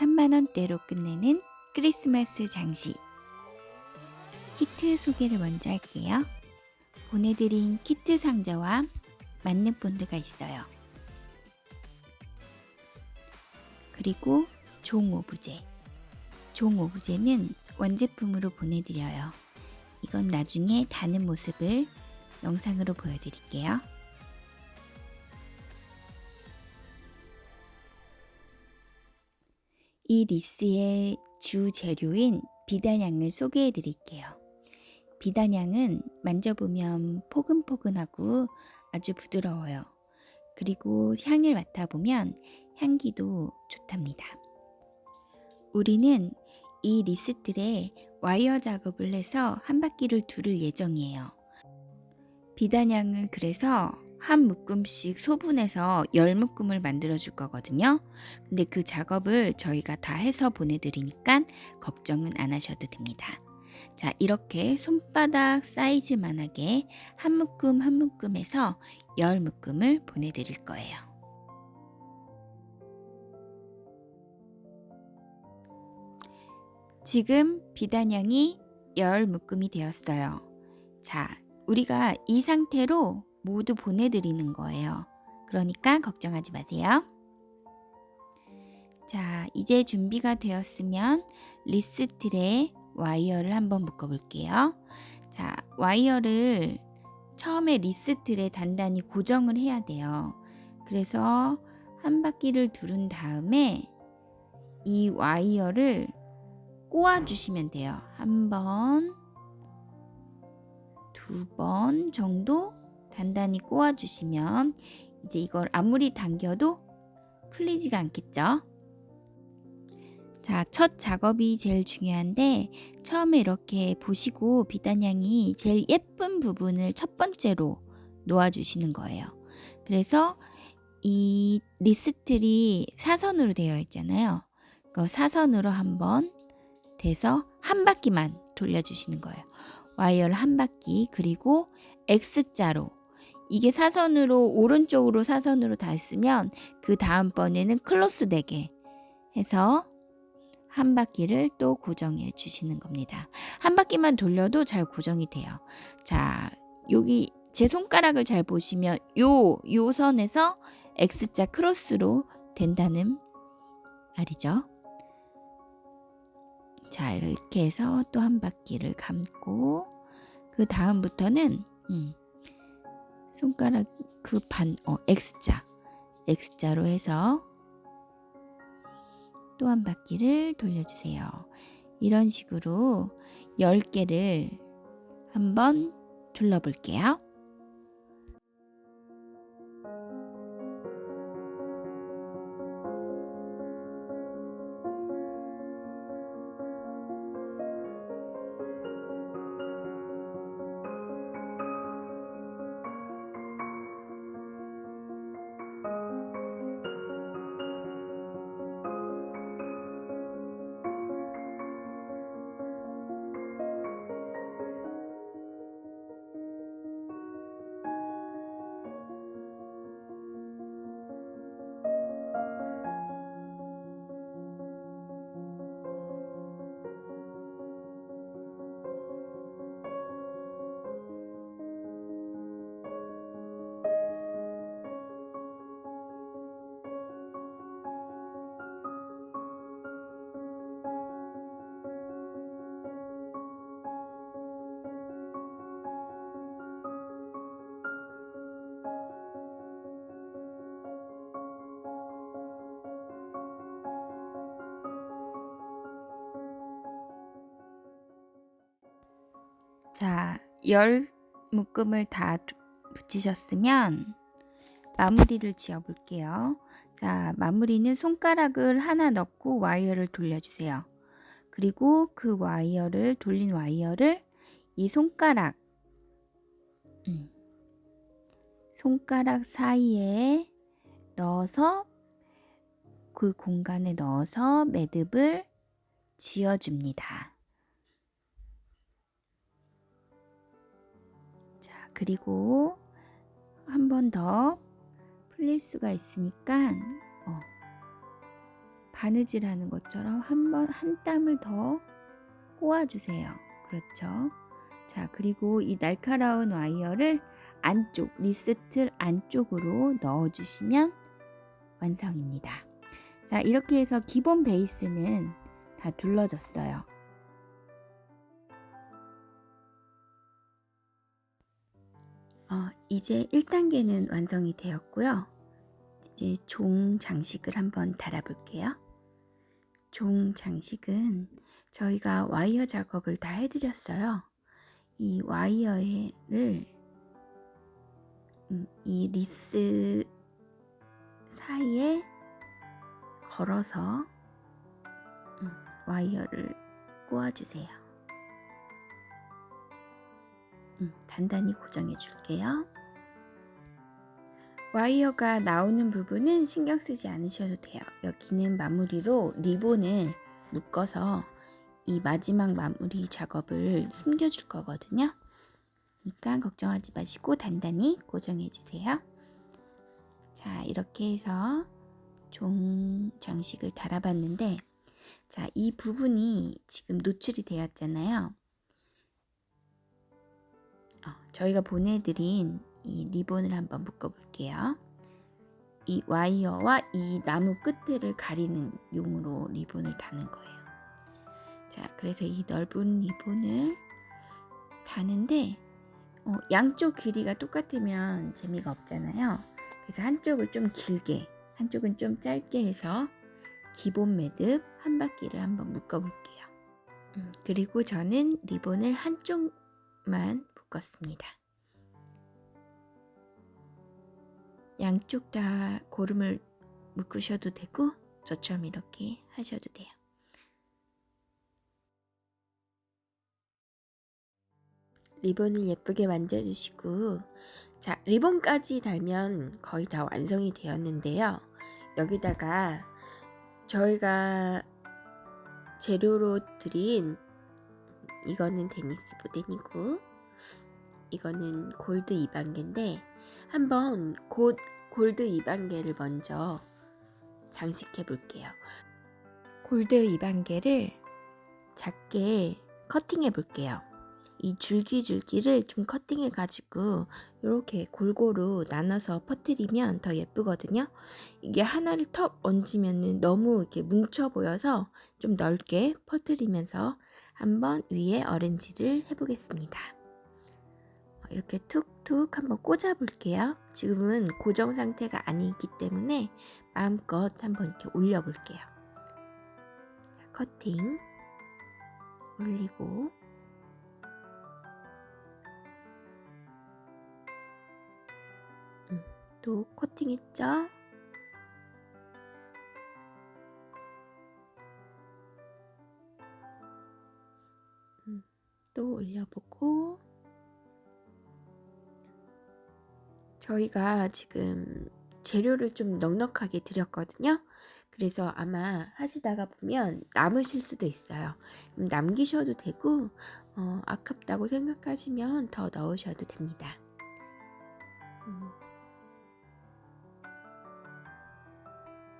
3만원대로 끝내는 크리스마스 장식. 키트 소개를 먼저 할게요. 보내드린 키트 상자와 만능 본드가 있어요. 그리고 종 오브제. 종 오브제는 원제품으로 보내드려요. 이건 나중에 다는 모습을 영상으로 보여드릴게요. 이 리스의 주 재료인 비단향을 소개해 드릴게요. 비단향은 만져보면 포근포근하고 아주 부드러워요. 그리고 향을 맡아보면 향기도 좋답니다. 우리는 이 리스틀에 와이어 작업을 해서 한 바퀴를 두를 예정이에요. 비단향을 그래서 한 묶음씩 소분해서 열 묶음을 만들어 줄 거거든요. 근데 그 작업을 저희가 다 해서 보내드리니까 걱정은 안 하셔도 됩니다. 자, 이렇게 손바닥 사이즈만하게 한 묶음 한 묶음에서 열 묶음을 보내드릴 거예요. 지금 비단향이 열 묶음이 되었어요. 자, 우리가 이 상태로 모두 보내드리는 거예요. 그러니까 걱정하지 마세요. 자, 이제 준비가 되었으면 리스틀에 와이어를 한번 묶어 볼게요. 자, 와이어를 처음에 리스틀에 단단히 고정을 해야 돼요. 그래서 한 바퀴를 두른 다음에 이 와이어를 꼬아 주시면 돼요. 한 번, 두 번 정도 단단히 꼬아 주시면 이제 이걸 아무리 당겨도 풀리지가 않겠죠? 자, 첫 작업이 제일 중요한데 처음에 이렇게 보시고 비단향이 제일 예쁜 부분을 첫 번째로 놓아 주시는 거예요. 그래서 이 리스틀이 사선으로 되어 있잖아요. 그 사선으로 한번 돼서 한 바퀴만 돌려주시는 거예요. 와이어를 한 바퀴 그리고 X자로 이게 사선으로 오른쪽으로 사선으로 닿으면 그 다음번에는 클로스 되게 해서 한 바퀴를 또 고정해 주시는 겁니다. 한 바퀴만 돌려도 잘 고정이 돼요. 자, 여기 제 손가락을 잘 보시면 요, 요 선에서 X자 크로스로 된다는 말이죠. 자, 이렇게 해서 또 한 바퀴를 감고 그 다음부터는 음, 손가락 그 반, 어, X자, X자로 해서 또 한 바퀴를 돌려주세요. 이런 식으로 10개를 한번 둘러볼게요. 자, 열 묶음을 다 붙이셨으면 마무리를 지어 볼게요. 자, 마무리는 손가락을 하나 넣고 와이어를 돌려주세요. 그리고 그 와이어를 돌린 와이어를 이 손가락 음, 손가락 사이에 넣어서 그 공간에 넣어서 매듭을 지어줍니다. 그리고 한 번 더 풀릴 수가 있으니까 어, 바느질 하는 것처럼 한 번 한 땀을 더 꼬아주세요. 그렇죠. 자, 그리고 이 날카로운 와이어를 안쪽, 리스트 안쪽으로 넣어주시면 완성입니다. 자, 이렇게 해서 기본 베이스는 다 둘러졌어요. 어, 이제 1단계는 완성이 되었고요. 이제 종 장식을 한번 달아볼게요. 종 장식은 저희가 와이어 작업을 다 해드렸어요. 이 와이어를 음, 이 리스 사이에 걸어서 음, 와이어를 꼬아주세요. 음, 단단히 고정해 줄게요. 와이어가 나오는 부분은 신경 쓰지 않으셔도 돼요. 여기는 마무리로 리본을 묶어서 이 마지막 마무리 작업을 숨겨줄 거거든요. 그러니까 걱정하지 마시고 단단히 고정해 주세요. 자, 이렇게 해서 종 장식을 달아봤는데, 자, 이 부분이 지금 노출이 되었잖아요. 어, 저희가 보내드린 이 리본을 한번 묶어볼게요. 이 와이어와 이 나무 끝을 가리는 용으로 리본을 다는 거예요. 자, 그래서 이 넓은 리본을 다는데 어, 양쪽 길이가 똑같으면 재미가 없잖아요. 그래서 한쪽을 좀 길게, 한쪽은 좀 짧게 해서 기본 매듭 한 바퀴를 한번 묶어볼게요. 음, 그리고 저는 리본을 한쪽 만 묶었습니다. 양쪽 다 고름을 묶으셔도 되고 저처럼 이렇게 하셔도 돼요. 리본을 예쁘게 만져주시고 자 리본까지 달면 거의 다 완성이 되었는데요. 여기다가 저희가 재료로 드린 이거는 데니스 보덴이고 이거는 골드 2반개인데 한번 곧 골드 2반개를 먼저 장식해 볼게요. 골드 2반개를 작게 커팅해 볼게요. 이 줄기줄기를 좀 커팅해 가지고 이렇게 골고루 나눠서 퍼뜨리면 더 예쁘거든요. 이게 하나를 턱 얹으면 너무 이렇게 뭉쳐 보여서 좀 넓게 퍼뜨리면서 한번 위에 어렌지를 해보겠습니다. 이렇게 툭툭 한번 꽂아 볼게요. 지금은 고정 상태가 아니기 때문에 마음껏 한번 이렇게 올려 볼게요. 커팅 올리고 음, 또 코팅했죠? 또 올려보고 저희가 지금 재료를 좀 넉넉하게 드렸거든요. 그래서 아마 하시다가 보면 남으실 수도 있어요. 남기셔도 되고 어, 아깝다고 생각하시면 더 넣으셔도 됩니다. 음.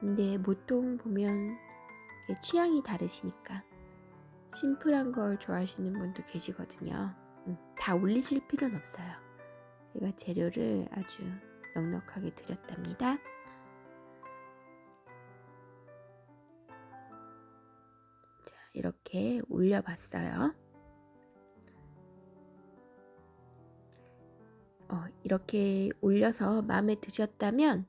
근데 보통 보면 취향이 다르시니까 심플한 걸 좋아하시는 분도 계시거든요. 음, 다 올리실 필요는 없어요. 제가 재료를 아주 넉넉하게 드렸답니다. 자, 이렇게 올려봤어요. 어, 이렇게 올려서 마음에 드셨다면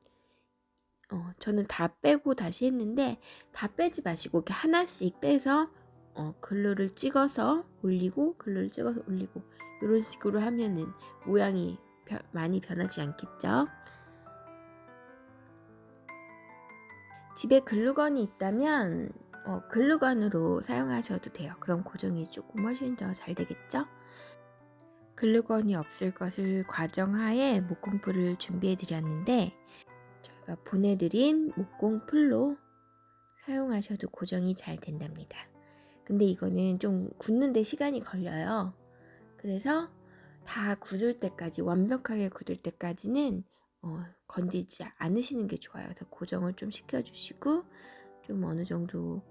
어, 저는 다 빼고 다시 했는데 다 빼지 마시고 이렇게 하나씩 빼서 어, 글루를 찍어서 올리고 글루를 찍어서 올리고 이런 식으로 하면은 모양이 벼, 많이 변하지 않겠죠? 집에 글루건이 있다면 어, 글루건으로 사용하셔도 돼요. 그럼 고정이 조금 훨씬 더 잘 되겠죠? 글루건이 없을 것을 과정하에 목공풀을 준비해 드렸는데 저희가 보내드린 목공풀로 사용하셔도 고정이 잘 된답니다. 근데 이거는 좀 굳는데 시간이 걸려요. 그래서 다 굳을 때까지 완벽하게 굳을 때까지는 어, 건드지 않으시는 게 좋아요. 그래서 고정을 좀 시켜주시고 좀 어느 정도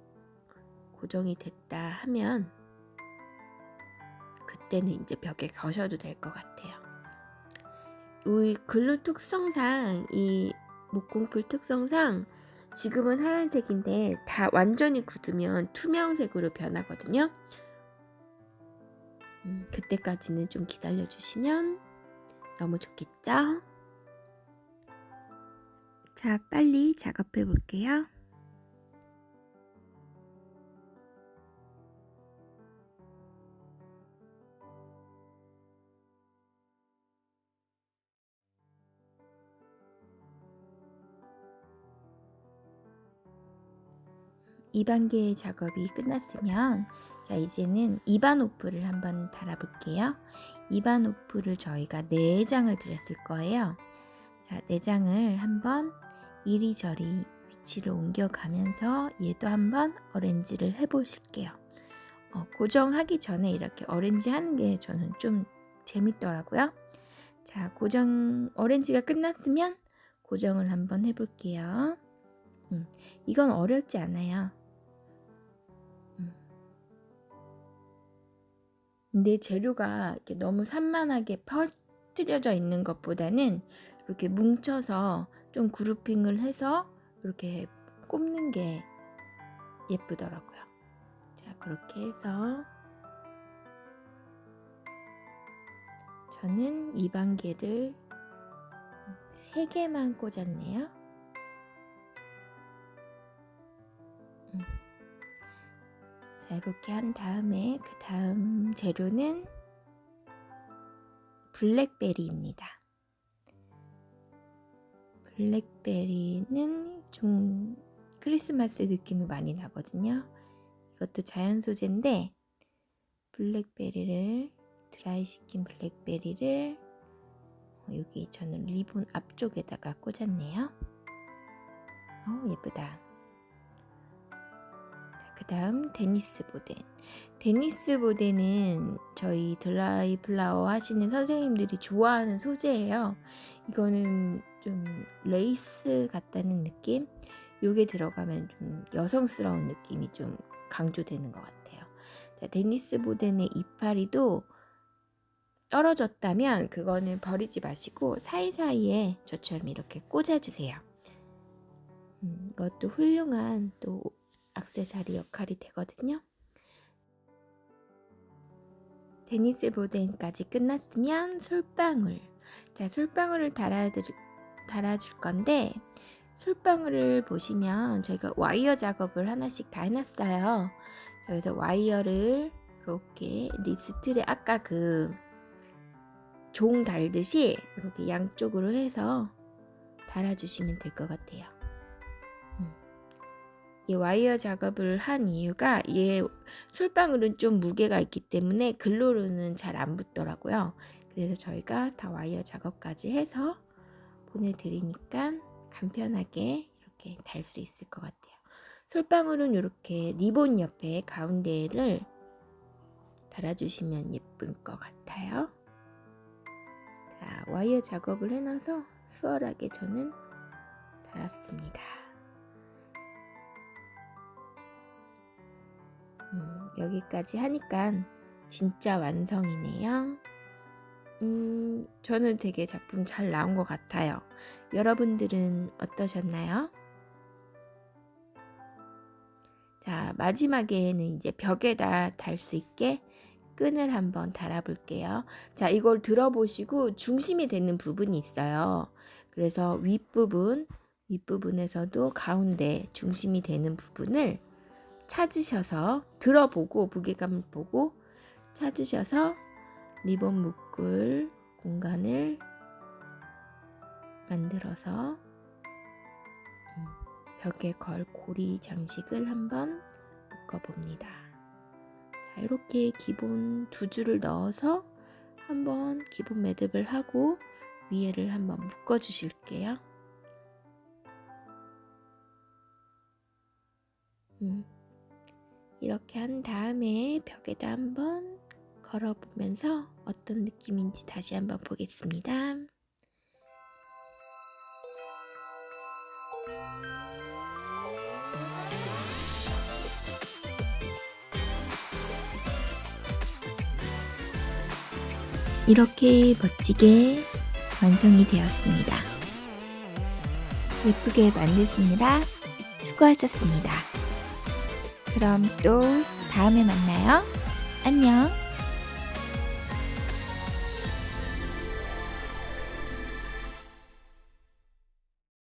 고정이 됐다 하면 그때는 이제 벽에 거셔도 될 것 같아요. 이 글루 특성상 이 목공풀 특성상 지금은 하얀색인데 다 완전히 굳으면 투명색으로 변하거든요. 음, 그때까지는 좀 기다려 주시면 너무 좋겠죠? 자, 빨리 작업해 볼게요. 이반계의 작업이 끝났으면 자 이제는 입안 오프를 한번 달아볼게요. 입안 오프를 저희가 4장을 드렸을 거예요. 자 4장을 한번 이리저리 위치를 옮겨가면서 얘도 한번 어렌지를 해보실게요. 어, 고정하기 전에 이렇게 어렌지 하는 게 저는 좀 재밌더라고요. 자 고정 어렌지가 끝났으면 고정을 한번 해볼게요. 음, 이건 어렵지 않아요. 근데 재료가 이렇게 너무 산만하게 퍼뜨려져 있는 것보다는 이렇게 뭉쳐서 좀 그룹핑을 해서 이렇게 꼽는 게 예쁘더라고요. 자, 그렇게 해서 저는 이방개를 3개만 꽂았네요. 자, 이렇게 한 다음에 그 다음 재료는 블랙베리입니다. 블랙베리는 좀 크리스마스 느낌이 많이 나거든요. 이것도 자연 소재인데 블랙베리를 드라이 시킨 블랙베리를 어, 여기 저는 리본 앞쪽에다가 꽂았네요. 어, 예쁘다. 그 다음 데니스 보덴. 데니스 보덴은 저희 드라이 플라워 하시는 선생님들이 좋아하는 소재예요. 이거는 좀 레이스 같다는 느낌? 요게 들어가면 좀 여성스러운 느낌이 좀 강조되는 것 같아요. 자, 데니스 보덴의 이파리도 떨어졌다면 그거는 버리지 마시고 사이사이에 저처럼 이렇게 꽂아주세요. 음, 이것도 훌륭한 또 악세사리 역할이 되거든요. 데니스 보덴까지 끝났으면 솔방울. 자, 솔방울을 달아드, 달아줄 건데, 솔방울을 보시면 저희가 와이어 작업을 하나씩 다 해놨어요. 자, 그래서 와이어를 이렇게 리스트에 아까 그 종 달듯이 이렇게 양쪽으로 해서 달아주시면 될 것 같아요. 이 와이어 작업을 한 이유가 얘 솔방울은 좀 무게가 있기 때문에 글로로는 잘 안 붙더라고요. 그래서 저희가 다 와이어 작업까지 해서 보내드리니까 간편하게 이렇게 달 수 있을 것 같아요. 솔방울은 이렇게 리본 옆에 가운데를 달아주시면 예쁜 것 같아요. 자, 와이어 작업을 해놔서 수월하게 저는 달았습니다. 음, 여기까지 하니까 진짜 완성이네요. 음, 저는 되게 작품 잘 나온 것 같아요. 여러분들은 어떠셨나요? 자, 마지막에는 이제 벽에다 달 수 있게 끈을 한번 달아볼게요. 자, 이걸 들어보시고 중심이 되는 부분이 있어요. 그래서 윗부분, 윗부분에서도 가운데 중심이 되는 부분을 찾으셔서 들어보고 무게감을 보고 찾으셔서 리본 묶을 공간을 만들어서 음, 벽에 걸 고리 장식을 한번 묶어봅니다. 자, 이렇게 기본 두 줄을 넣어서 한번 기본 매듭을 하고 위에를 한번 묶어 주실게요. 음. 이렇게 한 다음에 벽에다 한번 걸어보면서 어떤 느낌인지 다시 한번 보겠습니다. 이렇게 멋지게 완성이 되었습니다. 예쁘게 만드시느라 수고하셨습니다. 그럼 또 다음에 만나요. 안녕.